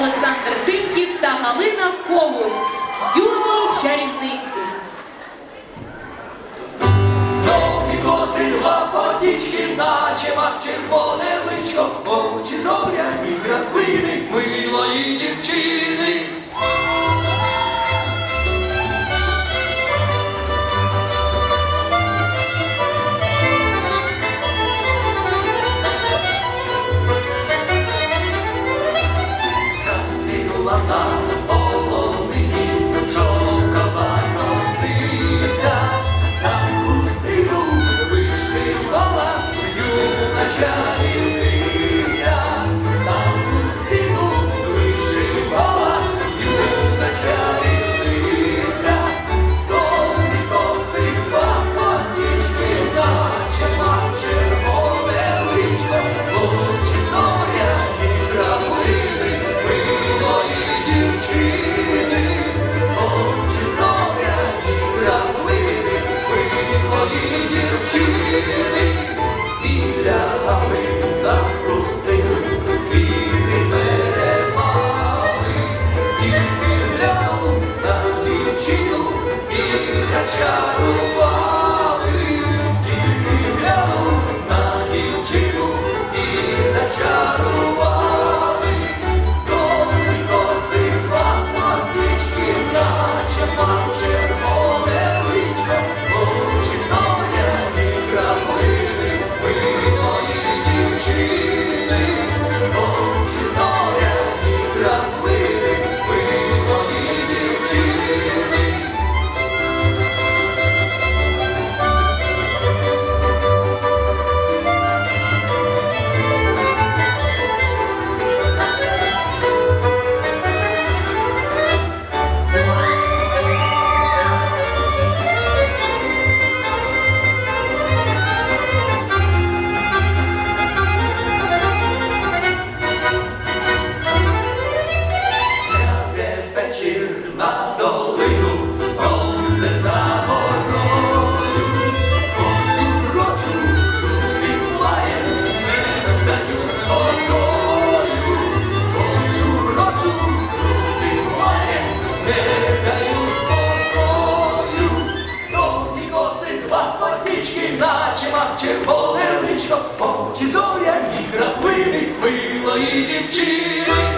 Олександр Тимків та Галина Ковун. Юні чарівниці. Довгі коси, два потічки, наче мав червоне личко, очі зоряні краплини, милої дівчини. папотічки, наче мав червоне личко, очі зоряні краплини, милої дівчини.